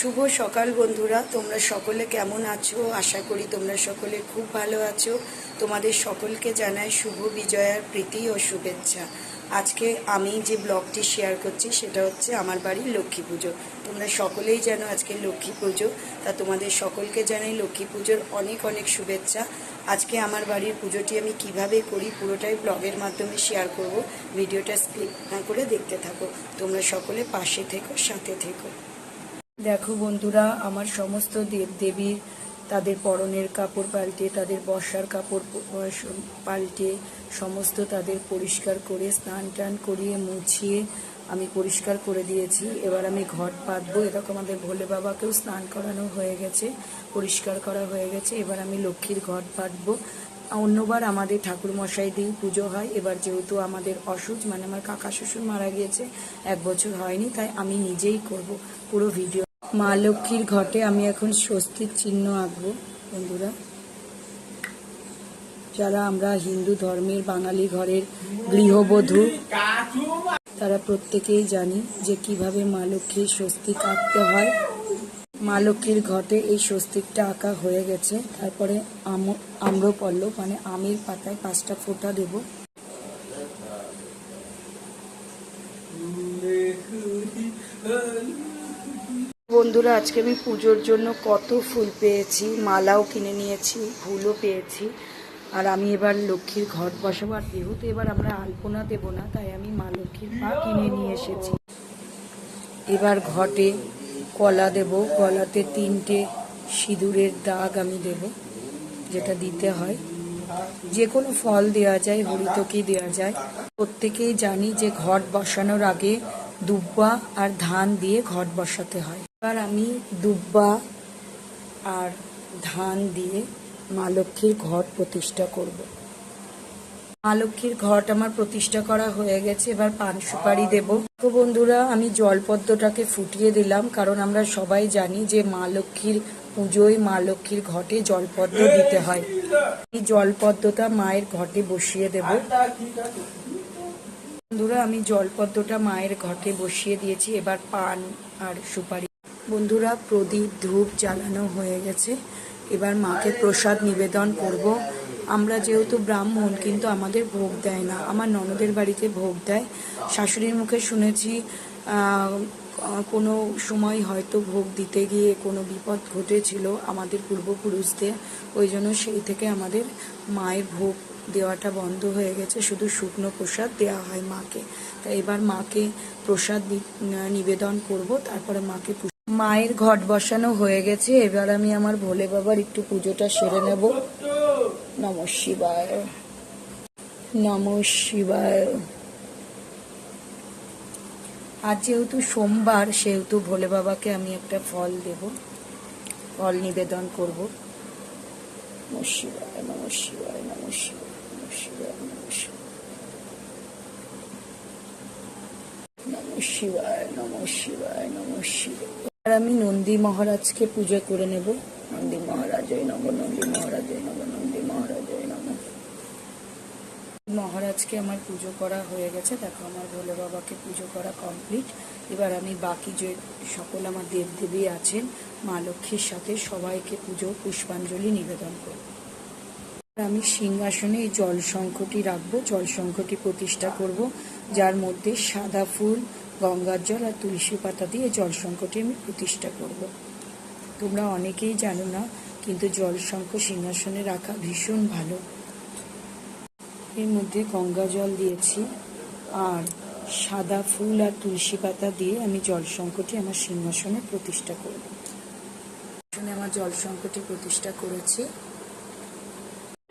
শুভ সকাল বন্ধুরা। তোমরা সকলে কেমন আছো? আশা করি তোমরা সকলে খুব ভালো আছো। তোমাদের সকলকে জানাই শুভ বিজয়ার প্রীতি ও শুভেচ্ছা। আজকে আমি যে ব্লগটি শেয়ার করছি, সেটা হচ্ছে আমার বাড়ির লক্ষ্মী পুজো। তোমরা সকলেই জানো আজকে লক্ষ্মী পুজো। তা তোমাদের সকলকে জানাই লক্ষ্মী পুজোর অনেক অনেক শুভেচ্ছা। আজকে আমার বাড়ির পুজোটি আমি কীভাবে করি, পুরোটাই ব্লগের মাধ্যমে শেয়ার করব। ভিডিওটা স্ক্রিপ না করে দেখতে থাকো। তোমরা সকলে পাশে থেকো, সাথে থেকো। দেখো বন্ধুরা, আমার সমস্ত দেব দেবীর তাদের পরনের কাপড় পাল্টে, তাদের বসার কাপড় পাল্টে সমস্ত তাদের পরিষ্কার করে, স্নান টান করিয়ে, মুছিয়ে আমি পরিষ্কার করে দিয়েছি। এবার আমি ঘট পাতবো। এরকম আমাদের ভোলে বাবাকেও স্নান করানো হয়ে গেছে, পরিষ্কার করা হয়ে গেছে। এবার আমি লক্ষ্মীর ঘট পাতবো। অন্যবার আমাদের ঠাকুর মশাই পুজো হয়। এবার যেহেতু আমাদের অসুখ মানে আমার কাকা শ্বশুর মারা গিয়েছে, এক বছর হয়নি, তাই আমি নিজেই করব পুরো ভিডিও মা লক্ষ্মীর ঘটে, আমি এখন স্বস্তির চিহ্ন আঁকবো, বন্ধুরা। যারা আমরা হিন্দু ধর্মের বাঙালি ঘরের গৃহবধূ, তারা প্রত্যেকেই জানি যে কীভাবে মা লক্ষ্মীর স্বস্তিক আঁকতে হয়। মা লক্ষ্মীর ঘটে, এই স্বস্তিকটা আঁকা হয়ে গেছে। তারপরে আম- আম্রপল্লব মানে আমের পাতায় পাঁচটা ফোঁটা দেব। বন্ধুরা, আজকে আমি পুজোর জন্য কত ফুল পেয়েছি, মালাও কিনে নিয়েছি, ফুলও পেয়েছি। আর আমি এবার লক্ষ্মীর ঘট বসাবো। আর যেহেতু এবার আমরা আলপনা দেবো না, তাই আমি মা লক্ষ্মীর পা কিনে নিয়ে এসেছি। এবার ঘটে কলা দেব। কলাতে তিনটে সিঁদুরের দাগ আমি দেব, যেটা দিতে হয়। যে কোনো ফল দেওয়া যায়, হরিতকি দেওয়া যায়। প্রত্যেকেই জানি যে ঘট বসানোর আগে দুব্বা আর ধান দিয়ে ঘট বসাতে হয়। এবার আমি দুব্বা আর ধান দিয়ে মা লক্ষ্মীর ঘট প্রতিষ্ঠা করব। মা লক্ষ্মীর ঘট আমার প্রতিষ্ঠা করা হয়ে গেছে, এবার পান সুপারি দেব। তো বন্ধুরা, আমি জলপদ্মটাকে ফুটিয়ে দিলাম, কারণ আমরা সবাই জানি যে মা লক্ষ্মীর পুজোয় মা লক্ষ্মীর ঘটে জলপদ্ম দিতে হয়। এই জলপদ্মটা মায়ের ঘটে বসিয়ে দেব। বন্ধুরা, আমি জলপদ্মটা মায়ের ঘটে বসিয়ে দিয়েছি, এবার পান আর সুপারি। বন্ধুরা, প্রদীপ, ধূপ জ্বালানো হয়ে গেছে। এবার মাকে প্রসাদ নিবেদন করব। আমরা যেহেতু ব্রাহ্মণ, কিন্তু আমাদের ভোগ দেয় না। আমার ননদের বাড়িতে ভোগ দেয়। শাশুড়ির মুখে শুনেছি কোনো সময় হয়তো ভোগ দিতে গিয়ে কোনো বিপদ ঘটেছিল আমাদের পূর্বপুরুষদের। ওই জন্য সেই থেকে আমাদের মায়ের ভোগ দেওয়াটা বন্ধ হয়ে গেছে। শুধু শুকনো প্রসাদ দেওয়া হয় মাকে। তাই এবার মাকে প্রসাদ নিবেদন করব। তারপরে মাকে মায়ের ঘট বসানো হয়ে গেছে। এবার আমি আমার ভোলে বাবার একটু পুজোটা সেরে নেব। নম শিবায়। নম শিবায়। আজ যেহেতু সোমবার, সেহেতু ভোলে বাবাকে আমি একটা ফল দেব। ফল নিবেদন করব। শিবায়, নম শিবায় নম শিবায় শিবায়, নম শিবায়। নম শিবায় নম শিবায় নম শিবায়। আর আমি নন্দী মহারাজকে পুজো করে নেব। নন্দী মহারাজই নব নন্দী মহারাজই নব নন্দী মহারাজই নব মহারাজকে আমার পুজো করা হয়ে গেছে। দেখো, আমার ভোলে বাবাকে পুজো করা কমপ্লিট। এবার আমি বাকি যে সকল আমার দেবদেবী আছেন, মা লক্ষ্মীর সাথে সবাইকে পুজো, পুষ্পাঞ্জলি নিবেদন করব। আমি সিংহাসনে এই জল শঙ্খটি রাখব জল শঙ্খটি প্রতিষ্ঠা করব, যার মধ্যে সাদা ফুল গঙ্গার জল আর তুলসী পাতা দিয়ে জল শঙ্খটি আমি প্রতিষ্ঠা করব। তোমরা অনেকেই জানো না, কিন্তু জল শঙ্খ সিংহাসনে রাখা ভীষণ ভালো। এর মধ্যে গঙ্গা জল দিয়েছি, আর সাদা ফুল আর তুলসী পাতা দিয়ে আমি জল শঙ্খটি আমার সিংহাসনে প্রতিষ্ঠা করব। আমার জল শঙ্খটি প্রতিষ্ঠা করেছি।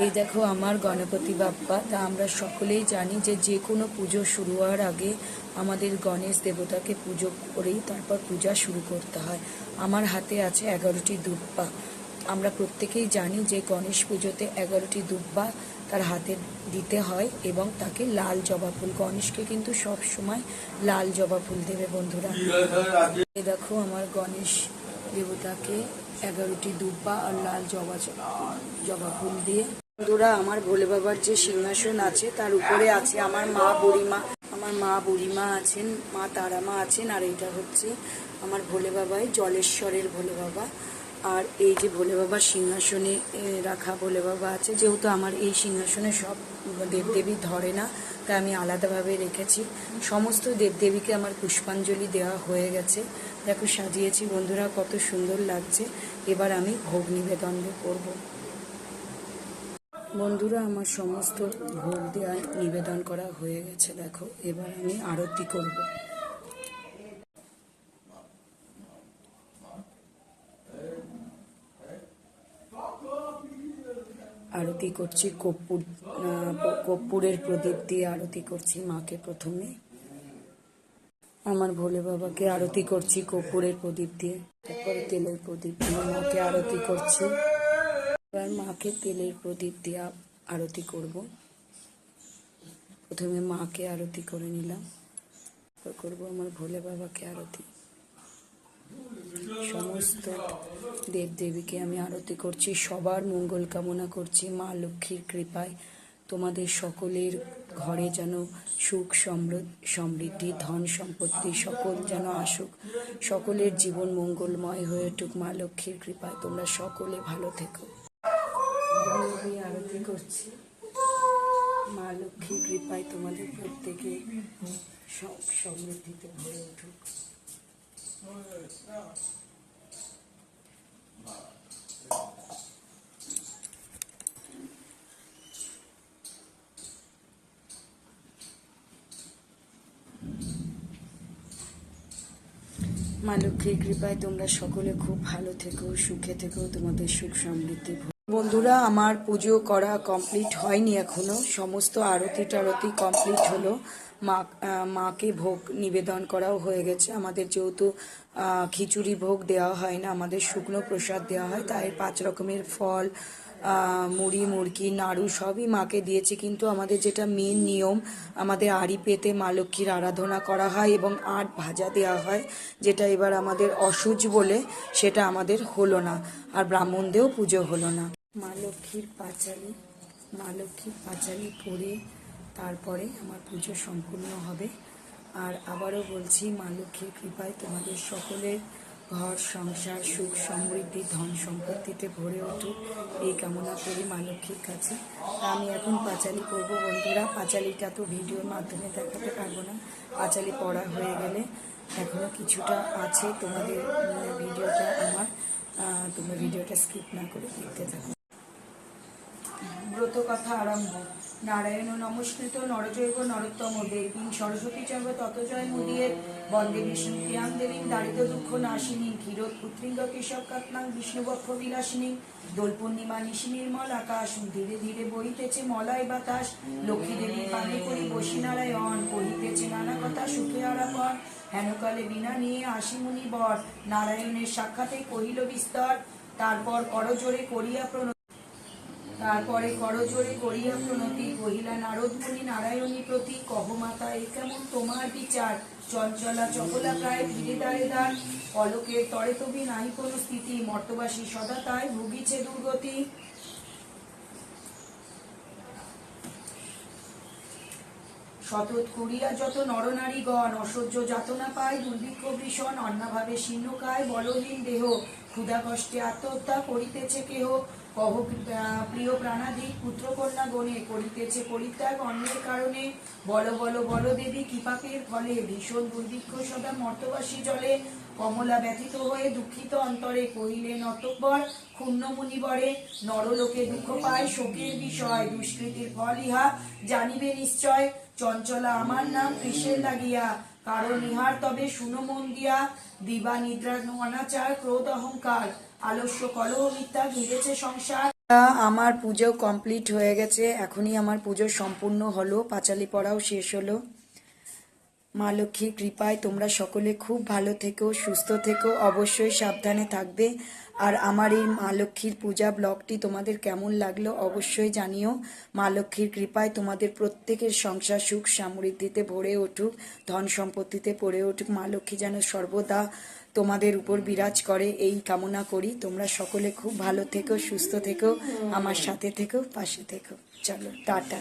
এই দেখো আমার গণপতি বাপ্পা, তা আমরা সকলেই জানি যে যে কোনো পুজো শুরু হওয়ার আগে আমাদের গণেশ দেবতাকে পুজো করেই তারপর পূজা শুরু করতে হয়। আমার হাতে আছে এগারোটি দুব্বা। আমরা প্রত্যেকেই জানি যে গণেশ পুজোতে এগারোটি দুব্বা তার হাতে দিতে হয় এবং তাকে লাল জবা ফুল। গণেশকে কিন্তু সব সময় লাল জবা ফুল দেবে বন্ধুরা। এই দেখো আমার গণেশ দেবতাকে এগারোটি দুব্বা আর লাল জবা জবা ফুল দিয়ে বন্ধুরা, আমার ভোলে বাবার যে সিংহাসন আছে, তার উপরে আছে আমার মা বুড়িমা। আমার মা বুড়িমা আছেন, মা তারা মা আছেন, আর এটা হচ্ছে আমার ভোলে বাবাই, জলেশ্বরের ভোলে বাবা। আর এই যে ভোলে বাবা সিংহাসনে রাখা ভোলে বাবা আছে, যেহেতু আমার এই সিংহাসনে সব দেবদেবী ধরে না, তাই আমি আলাদাভাবে রেখেছি। সমস্ত দেবদেবীকে আমার পুষ্পাঞ্জলি দেওয়া হয়ে গেছে। দেখো, সাজিয়েছি বন্ধুরা, কত সুন্দর লাগছে। এবার আমি ভোগ নিবেদন করব। বন্ধুরা, আমার সমস্ত ভোগ দেওয়া নিবেদন করা হয়ে গেছে। দেখো, এবার আমি আরতি করব। আরতি করছি, কর্পূর কর্পূরের প্রদীপ দিয়ে আরতি করছি মাকে প্রথমে। আমার ভোলে বাবাকে আরতি করছি কর্পূরের প্রদীপ দিয়ে, তারপরে তেলের প্রদীপ দিয়ে মাকে আরতি করছি। এবার মাকে তেলের প্রদীপ দিয়ে আ- আরতি করব। প্রথমে মাকে আরতি করে নিলাম। তারপর করব আমার ভোলে বাবাকে আরতি। সমস্ত দেবদেবীকে আমি আরতি করছি। সবার মঙ্গল কামনা করছি। মা লক্ষ্মীর কৃপায় তোমাদের সকলের ঘরে যেন সুখ সমৃদ্ধ সমৃদ্ধি, ধন সম্পত্তি সকল যেন আসুক। সকলের জীবন মঙ্গলময় হয়ে উঠুক। মা লক্ষ্মীর কৃপায় তোমরা সকলে ভালো থেকো। আমি করছি। মা লক্ষ্মীর কৃপায় তোমাদের প্রত্যেকে সুখ সমৃদ্ধিতে ভরে উঠুক। মা লক্ষ্মীর কৃপায় তোমরা সকলে খুব ভালো থেকো, সুখে থেকো, তোমাদের সুখ সমৃদ্ধি বন্ধুরা, আমার পুজো করা কমপ্লিট হয়নি এখনও। সমস্ত আরতি টারতি কমপ্লিট হলো। মা মাকে ভোগ নিবেদন করাও হয়ে গেছে। আমাদের যেহেতু খিচুড়ি ভোগ দেওয়া হয় না, আমাদের শুকনো প্রসাদ দেওয়া হয়, তাই পাঁচ রকমের ফল মুড়ি মুরগি নাড়ু সবই মাকে দিয়েছে। কিন্তু আমাদের যেটা মেন নিয়ম, আমাদের আড়ি পেতে মা লক্ষ্মীর আরাধনা করা হয় এবং আট ভাজা দেওয়া হয়, যেটা এবার আমাদের অসুজ বলে সেটা আমাদের হলো না, আর ব্রাহ্মণদেরও পুজো হলো না। মা লক্ষ্মীর পাঁচালি, মা লক্ষ্মীর পাঁচালি পড়ে তারপরে আমার পুজো সম্পূর্ণ হবে। আর আবারও বলছি, মা লক্ষ্মীর কৃপায় তোমাদের সকলের ঘর, সংসার, সুখ সমৃদ্ধি, ধন সম্পত্তিতে ভরে উঠুক। এই কামনা করি মা লক্ষ্মীর কাছে। আমি এখন পাঁচালি করব বন্ধুরা। পাঁচালিটা তো ভিডিওর মাধ্যমে দেখাতে পারব না। পাঁচালি পড়া হয়ে গেলে এখনও কিছুটা আছে। তোমাদের ভিডিওটা আমার তোমরা ভিডিওটা স্কিপ না করে দেখতে থাকো। কথা আরম্ভ। নারায়ণ নমস্কৃত, নরজৈব নরোত্তম দেবী সরস্বতী চৈব ততজয় মুদিয়ে, বন্দে বিষ্ণু প্রিয়াং দেবীং দারিদ্র দুঃখ নাশিনী ক্ষীরোদ পুত্রিঙ্গ কেশব কাত্নাং বিষ্ণুবক্ষ বিলাসিনী, দোল পূর্ণিমা নিশি নির্মল আকাশ, ধীরে ধীরে বইতেছে মলয় বাতাস, লক্ষ্মী দেবী পানে করি বসি নারায়ণ, কহিতেছে নানা কথা সুখে আরাপন, হেনকালে বিনা নিয়ে আসি মুনি বর নারায়ণের সাক্ষাতে কহিল বিস্তর, তারপর করজোরে করিয়া প্রণ তারপরে করজোরে করিয়া প্রণতি কহিলা নারদ মুনি নারায়ণী প্রতি কহ মাতা, এ কেমন তোমার বিচার? চঞ্চলা চপলা প্রায় ধীরে দাঁড়ে দাঁড় পলকের তরে তবি নাই কোনো স্থিতি, মর্তবাসী সদা তাই ভুগিছে দুর্গতি। শতত করিয়া যত নরনারীগণ, অসহ্য যাতনা পায়, দুর্ভিক্ষ ভীষণ, অন্নাভাবে শীর্ণকায় বলহীন দেহ। ক্ষুধা কষ্টে আত্মহত্যা করিতেছে কেহ। কহ প্রিয় প্রাণাধিক পুত্রকন্যা গণে করিতেছে পরিত্যাগ। অন্যের কারণে বল বল বল দেবী, কৃপাকের ফলে ভীষণ দুর্ভিক্ষ সদা মর্তবাসী জলে। কমলা ব্যথিত হয়ে দুঃখিত অন্তরে কহিলেন, অতঃপর ক্ষুণ্ণ মুনিবরে নরলোকে দুঃখ পায়, শোকের বিষয়, দুষ্কৃতির ফল ইহা জানিবে নিশ্চয়। চঞ্চলা, আমার নাম কৃষের লাগিয়া। কারণ ইহার তবে শুনো মন দিয়া দিবা নিদ্রা অনাচার ক্রোধ অহংকার, আলস্য কলহ মিথ্যা ঘিরেছে সংসার। আমার পুজো কমপ্লিট হয়ে গেছে, এখনই আমার পুজো সম্পূর্ণ হলো, পাঁচালি পড়াও শেষ হলো। মা লক্ষ্মীর কৃপায় তোমরা সকলে খুব ভালো থেকো, সুস্থ থেকো, অবশ্যই সাবধানে থাকবে। আর আমার এই মা লক্ষ্মীর পূজা ব্লগটি তোমাদের কেমন লাগল অবশ্যই জানিও। মা লক্ষ্মীর কৃপায় তোমাদের প্রত্যেকের সংসার সুখ সমৃদ্ধিতে ভরে উঠুক, ধন সম্পত্তিতে পড়ে উঠুক। মা লক্ষ্মী যেন সর্বদা তোমাদের উপর বিরাজ করে, এই কামনা করি। তোমরা সকলে খুব ভালো থেকো, সুস্থ থেকো, আমার সাথে থেকো, পাশে থেকো। চলো, টাটা।